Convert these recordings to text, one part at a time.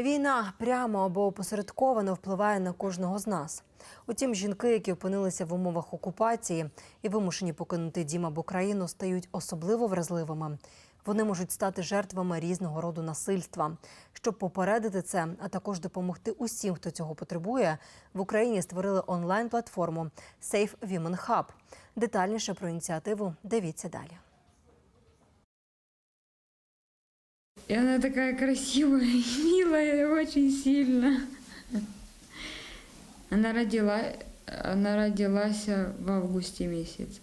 Війна прямо або опосередковано впливає на кожного з нас. Утім, жінки, які опинилися в умовах окупації і вимушені покинути дім або країну, стають особливо вразливими. Вони можуть стати жертвами різного роду насильства. Щоб попередити це, а також допомогти усім, хто цього потребує, в Україні створили онлайн-платформу Safe Women Hub. Детальніше про ініціативу дивіться далі. И она такая красивая и милая очень сильно. Она родила, она родилась в августе месяце.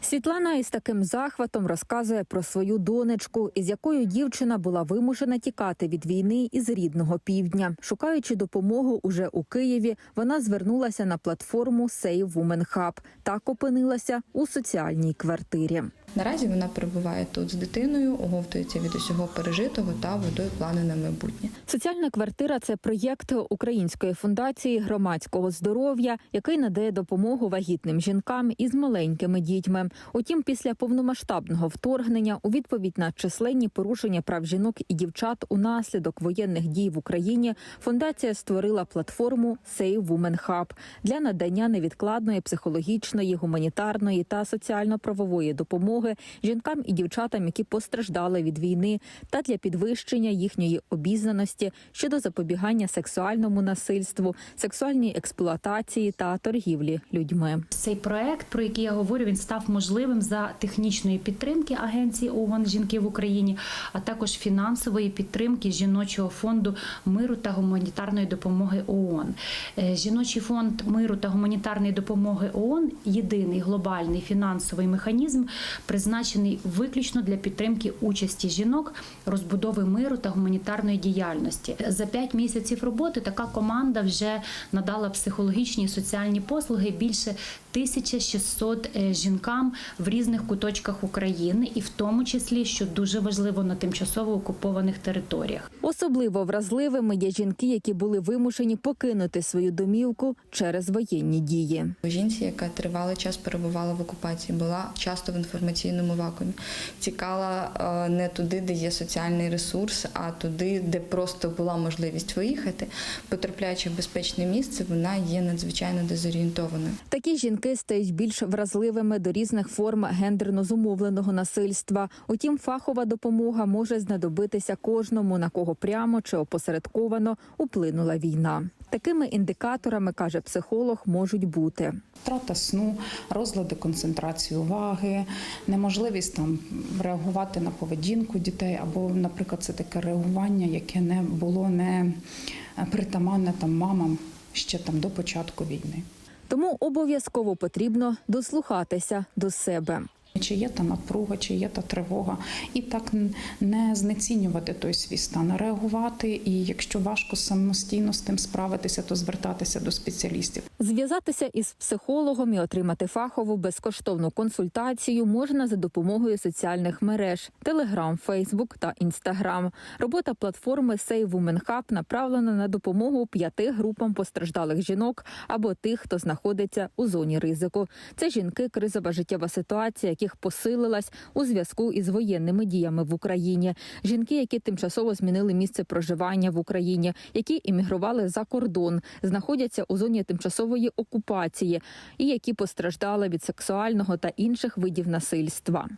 Світлана із таким захватом розказує про свою донечку, із якою дівчина була вимушена тікати від війни із рідного півдня. Шукаючи допомогу уже у Києві, вона звернулася на платформу Save Women Hub. Так опинилася у соціальній квартирі. Наразі вона перебуває тут з дитиною, оговтується від усього пережитого та будує плани на майбутнє. Соціальна квартира це проєкт Української фундації громадського здоров'я, який надає допомогу вагітним жінкам із маленькими дітьми. Утім, після повномасштабного вторгнення, у відповідь на численні порушення прав жінок і дівчат унаслідок воєнних дій в Україні, фундація створила платформу Save Women Hub для надання невідкладної психологічної, гуманітарної та соціально-правової допомоги жінкам і дівчатам, які постраждали від війни, та для підвищення їхньої обізнаності щодо запобігання сексуальному насильству, сексуальній експлуатації та торгівлі людьми. Цей проект, про який я говорю, він став можливим за технічної підтримки Агенції ООН жінки в Україні, а також фінансової підтримки жіночого фонду миру та гуманітарної допомоги ООН. Е, Жіночий фонд миру та гуманітарної допомоги ООН єдиний глобальний фінансовий механізм, призначений виключно для підтримки участі жінок, розбудови миру та гуманітарної діяльності. За п'ять місяців роботи така команда вже надала психологічні і соціальні послуги більше 1600 е, жінкам в різних куточках України, і в тому числі, що дуже важливо на тимчасово окупованих територіях. Особливо вразливими є жінки, які були вимушені покинути свою домівку через воєнні дії. Жінці, яка тривалий час перебувала в окупації, була часто в інформаційному вакуумі. Тікала е, не туди, де є соціальний ресурс, а туди, де просто була можливість виїхати. Потрапляючи в безпечне місце, вона є надзвичайно дезорієнтованою. Такі жінки стають більш вразливими до різних форм гендерно зумовленого насильства. Утім, фахова допомога може знадобитися кожному, на кого прямо чи опосередковано вплинула війна. Такими індикаторами каже психолог, можуть бути Втрата сну, розлади концентрації уваги, неможливість там реагувати на поведінку дітей, або, наприклад, це таке реагування, яке не було не притаманне там мамам ще там до початку війни. Тому обов'язково потрібно дослухатися до себе. Чи є та напруга, чи є та тривога, і так не знецінювати той свій стан, реагувати. І якщо важко самостійно з тим справитися, то звертатися до спеціалістів. Зв'язатися із психологом і отримати фахову безкоштовну консультацію можна за допомогою соціальних мереж Telegram, Facebook та Instagram. Робота платформи Save Women Hub направлена на допомогу п'яти групам постраждалих жінок або тих, хто знаходиться у зоні ризику. Це жінки, кризова життєва ситуація, яких посилилась у зв'язку із воєнними діями в Україні. Жінки, які тимчасово змінили місце проживання в Україні, які іммігрували за кордон, знаходяться у зоні тимчасової окупації і які постраждали від сексуального та інших видів насильства.